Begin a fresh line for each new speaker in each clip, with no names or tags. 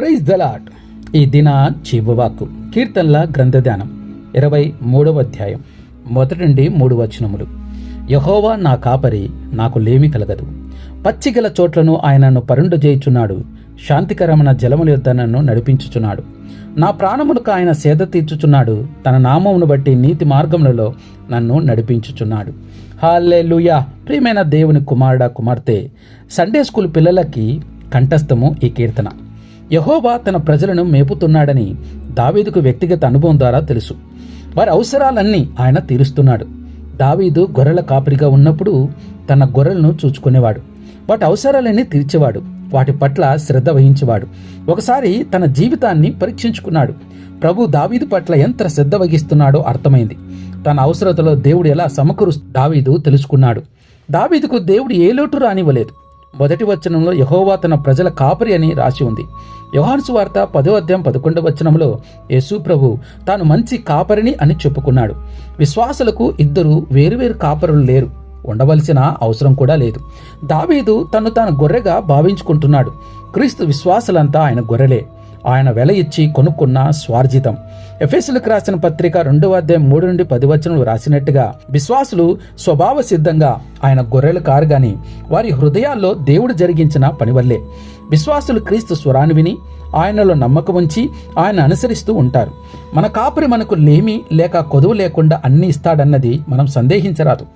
Praise దలాట్ ఈ దిన జీవవాక్కు కీర్తనల గ్రంథధ్యానం ఇరవై మూడవ అధ్యాయం మొదటి నుండి మూడు వచనములు. యహోవా నా కాపరి నాకు లేమి కలగదు. పచ్చిగల చోట్లను ఆయనను పరుండు చేయుచున్నాడు శాంతికరమైన జలముల యొద్ద నన్ను నడిపించుచున్నాడు. నా ప్రాణములకు ఆయన సేద తీర్చుచున్నాడు. తన నామమును బట్టి నీతి మార్గములలో నన్ను నడిపించుచున్నాడు. హాల్లెలూయా! ప్రియమైన దేవుని కుమారుడా కుమార్తె సండే స్కూల్ పిల్లలకి కంఠస్థము ఈ కీర్తన. యహోవా తన ప్రజలను మేపుతున్నాడని దావీదుకు వ్యక్తిగత అనుభవం ద్వారా తెలుసు. వారి అవసరాలన్నీ ఆయన తీరుస్తున్నాడు. దావీదు గొర్రెల కాపరిగా ఉన్నప్పుడు తన గొర్రెలను చూచుకునేవాడు. వాటి అవసరాలన్నీ తీర్చేవాడు. వాటి పట్ల శ్రద్ధ వహించేవాడు. ఒకసారి తన జీవితాన్ని పరీక్షించుకున్నాడు. ప్రభు దావీదు పట్ల ఎంత శ్రద్ధ వహిస్తున్నాడో అర్థమైంది. తన అవసరతలో దేవుడు ఎలా సమకూరు దావీదు తెలుసుకున్నాడు. దావీదుకు దేవుడు ఏ లోటు రానివ్వలేదు. మొదటి వచనంలో యహోవా తన ప్రజల కాపరి అని రాసి ఉంది. యోహాన్సు వార్త పదో అధ్యాయం పదకొండవ వచనంలో యేసు ప్రభు తాను మంచి కాపరిని అని చెప్పుకున్నాడు. విశ్వాసులకు ఇద్దరు వేరువేరు కాపరులు లేరు. ఉండవలసిన అవసరం కూడా లేదు. దావీదు తను తాను గొర్రెగా భావించుకుంటున్నాడు. క్రీస్తు విశ్వాసులంతా ఆయన గొర్రెలే. ఆయన వెల ఇచ్చి కొనుక్కున్న స్వార్జితం. ఎఫెసులకు రాసిన పత్రిక రెండవ అధ్యాయం మూడు నుండి పది వచనలు రాసినట్టుగా విశ్వాసులు స్వభావ సిద్ధంగా ఆయన గొర్రెలు కారు గాని వారి హృదయాల్లో దేవుడు జరిగించిన పని వల్లే. విశ్వాసులు క్రీస్తు స్వరాన్ని విని ఆయనలో నమ్మకం ఉంచి ఆయన అనుసరిస్తూ ఉంటారు. మన కాపరి మనకు లేమి లేక కొదువు లేకుండా అన్ని ఇస్తాడన్నది మనం సందేహించరాదు.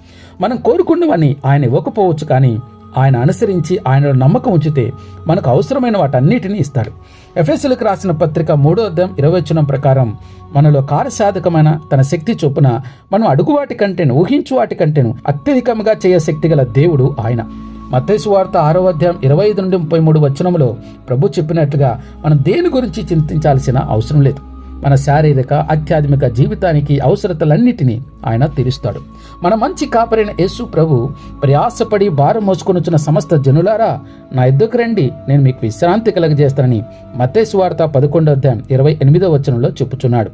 మనం కోరుకున్నవని ఆయన ఇవ్వకపోవచ్చు కానీ ఆయన అనుసరించి ఆయనలో నమ్మకం ఉంచితే మనకు అవసరమైన వాటన్నిటిని ఇస్తాడు. ఎఫ్ఎస్లకు రాసిన పత్రిక మూడో అర్థం ఇరవై వచనం ప్రకారం మనలో కార్యసాధకమైన తన శక్తి చొప్పున మనం అడుగువాటి కంటేను ఊహించు వాటి కంటేను అత్యధికంగా చేయ శక్తి గల దేవుడు ఆయన. మత్తైసు వార్త ఆరో అధ్యాయం ఇరవై ఐదు నుండి ముప్పై మూడు వచనములో ప్రభు చెప్పినట్లుగా మనం దేని గురించి చింతించాల్సిన అవసరం లేదు. మన శారీరక ఆధ్యాత్మిక జీవితానికి అవసరతలన్నిటినీ ఆయన తీరుస్తాడు. మన మంచి కాపరైన యేసు ప్రభు ప్రయాసపడి భారం మోసుకొనుచున్న సమస్త జనులారా నా ఇద్దరికి రండి నేను మీకు విశ్రాంతి కలగజేస్తానని మతే సువార్త పదకొండో అధ్యాయం ఇరవై ఎనిమిదో వచనంలో చెప్పుచున్నాడు.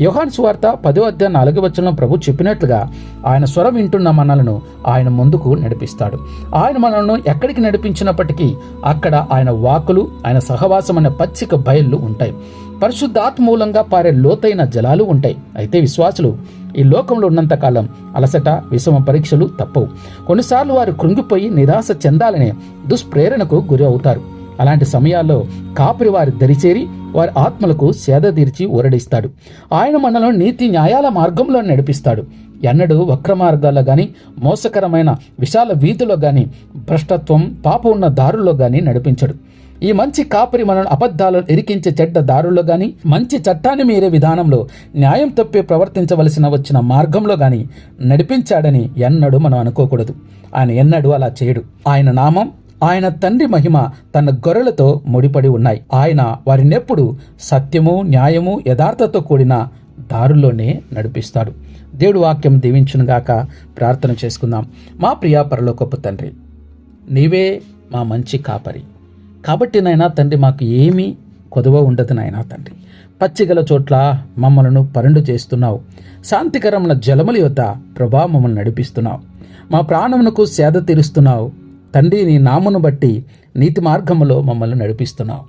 యోహాన్ సువార్త పదో అధ్యాయం నాలుగో వచనంలో ప్రభు చెప్పినట్లుగా ఆయన స్వరం వింటున్న మనలను ఆయన ముందుకు నడిపిస్తాడు. ఆయన మనలను ఎక్కడికి నడిపించినప్పటికీ అక్కడ ఆయన వాకులు ఆయన సహవాసం అనే పచ్చిక బయళ్ళు ఉంటాయి. పరిశుద్ధాత్మ మూలంగా పారే లోతైన జలాలు ఉంటాయి. అయితే విశ్వాసులు ఈ లోకంలో ఉన్నంతకాలం అలసట విషమ పరీక్షలు తప్పవు. కొన్నిసార్లు వారు కృంగిపోయి నిరాశ చెందాలనే దుష్ప్రేరణకు గురి అవుతారు. అలాంటి సమయాల్లో కాపురి వారి దరిచేరి వారి ఆత్మలకు సేద తీర్చి ఊరడిస్తాడు. ఆయన మనలో నీతి న్యాయాల మార్గంలో నడిపిస్తాడు. ఎన్నడూ వక్ర మార్గాల్లో కానీ మోసకరమైన విశాల వీధిలో కానీ భ్రష్టత్వం పాపం ఉన్న దారుల్లో కానీ నడిపించడు. ఈ మంచి కాపరి మనల్ని అబద్ధాలను ఎరికించే చెడ్డ దారుల్లో కానీ మంచి చట్టాన్ని మీరే విధానంలో న్యాయం తప్పి ప్రవర్తించవలసిన వచ్చిన మార్గంలో కానీ నడిపించాడని ఎన్నడూ మనం అనుకోకూడదు. ఆయన ఎన్నడూ అలా చేయడు. ఆయన నామం ఆయన తండ్రి మహిమ తన గొర్రెలతో ముడిపడి ఉన్నాయి. ఆయన వారినెప్పుడు సత్యము న్యాయము యథార్థతో కూడిన దారుల్లోనే నడిపిస్తాడు. దేవుడు వాక్యం దీవించునుగాక ప్రార్థన చేసుకుందాం. మా ప్రియా పరలోకపు తండ్రి నీవే మా మంచి కాపరి. కాబట్టి నాయనా తండ్రి మాకు ఏమీ కొదవ ఉండదు నాయనా తండ్రి. పచ్చిగల చోట్ల మమ్మలను పరుండు చేస్తున్నావు. శాంతికరమైన జలముల యొద్ద ప్రభా మమ్మల్ని నడిపిస్తున్నావు. మా ప్రాణమునకు సేద తీరుస్తున్నావు. తండ్రి నీ నామును బట్టి నీతి మార్గములో మమ్మల్ని నడిపిస్తున్నావు.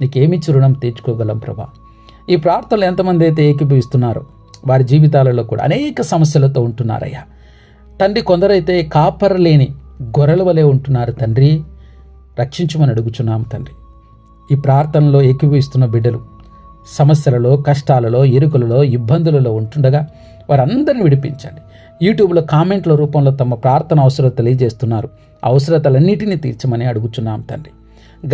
నీకేమిచ్చి రుణం తీర్చుకోగలం ప్రభా. ఈ ప్రార్థనలు ఎంతమంది అయితే ఏకీభవిస్తున్నారో వారి జీవితాలలో కూడా అనేక సమస్యలతో ఉంటున్నారయ్యా. తండ్రి కొందరైతే కాపరలేని గొర్రెల వలె ఉంటున్నారు తండ్రి. రక్షించమని అడుగుచున్నాం తండ్రి. ఈ ప్రార్థనలో ఏకీభవిస్తున్న బిడ్డలు సమస్యలలో కష్టాలలో ఇరుకులలో ఇబ్బందులలో ఉంటుండగా వారందరిని విడిపించండి. యూట్యూబ్లో కామెంట్ల రూపంలో తమ ప్రార్థన అవసరం తెలియజేస్తున్నారు. అవసరతలన్నిటినీ తీర్చమని అడుగుచున్నాం తండ్రి.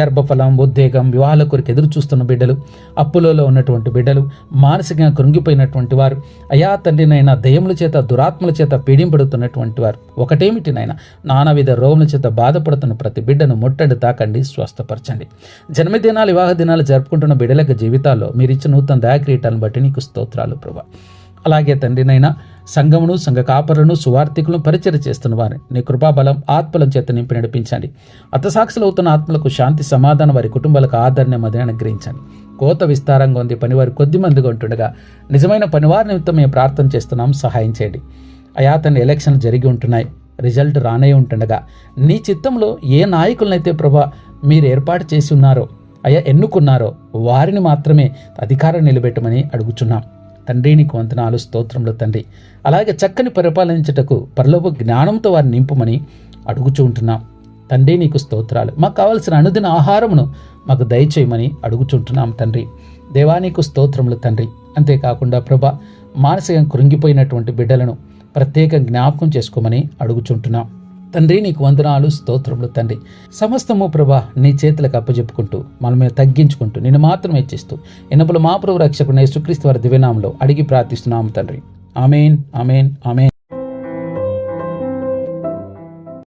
గర్భఫలం ఉద్వేగం వివాహాల కొరకు ఎదురు చూస్తున్న బిడ్డలు అప్పులలో ఉన్నటువంటి బిడ్డలు మానసికంగా కృంగిపోయినటువంటి వారు అయా తండ్రినైనా దయముల చేత దురాత్మల చేత పీడింపడుతున్నటువంటి వారు ఒకటేమిటి నాయన నానావిధ రోగుల చేత బాధపడుతున్న ప్రతి బిడ్డను ముట్టడి తాకండి స్వస్థపరచండి. జన్మదినాలు వివాహ దినాలు జరుపుకుంటున్న బిడ్డల జీవితాల్లో మీరు ఇచ్చిన నూతన దయాక్రీటాలను బట్టి నీకు స్తోత్రాలు ప్రభా. అలాగే తండ్రినైనా సంఘమును సంఘ కాపరులను సువార్థికులను పరిచయం చేస్తున్న వారిని. నీ కృపాబలం ఆత్మల చేత నింపి నడిపించండి. అతసాక్షులు అవుతున్న ఆత్మలకు శాంతి సమాధానం వారి కుటుంబాలకు ఆదరణ మధ్య అనుగ్రహించండి. కోత విస్తారంగా ఉంది పనివారు కొద్ది మందిగా ఉంటుండగా నిజమైన పనివారి నిమిత్తం మేము ప్రార్థన చేస్తున్నాం సహాయం చేయండి. అయా తన ఎలక్షన్లు జరిగి ఉంటున్నాయి రిజల్ట్ రానే ఉంటుండగా నీ చిత్తంలో ఏ నాయకులనైతే ప్రభా మీరు ఏర్పాటు చేసి ఉన్నారో అయ్యా ఎన్నుకున్నారో వారిని మాత్రమే అధికారం నిలబెట్టమని అడుగుచున్నాం. తండ్రి నీకు వందనాలు స్తోత్రంలో తండ్రి. అలాగే చక్కని పరిపాలించుటకు పరలోక జ్ఞానంతో వారిని నింపుమని అడుగుచూ ఉంటున్నాం. తండ్రి నీకు స్తోత్రాలు. మాకు కావలసిన అనుదిన ఆహారమును మాకు దయచేయమని అడుగుచుంటున్నాం తండ్రి. దేవా నీకు స్తోత్రములు తండ్రి. అంతేకాకుండా ప్రభ మానసికంగా కృంగిపోయినటువంటి బిడ్డలను ప్రత్యేక జ్ఞాపకం చేసుకోమని అడుగుచుంటున్నాం తండ్రి నీకు వందనాలు స్తోత్రములు తండ్రి. సమస్తము ప్రభా నీ చేతులకు అప్పచెప్పుకుంటూ మనమే తగ్గించుకుంటూ నిన్ను మాత్రమే ఇచ్చిస్తూ ఎన్నపుల మా ప్రభు రక్షకుడు సుక్రీస్తు వారి దివ్యనామంలో అడిగి ప్రార్థిస్తున్నాము తండ్రి. Amen amen amen.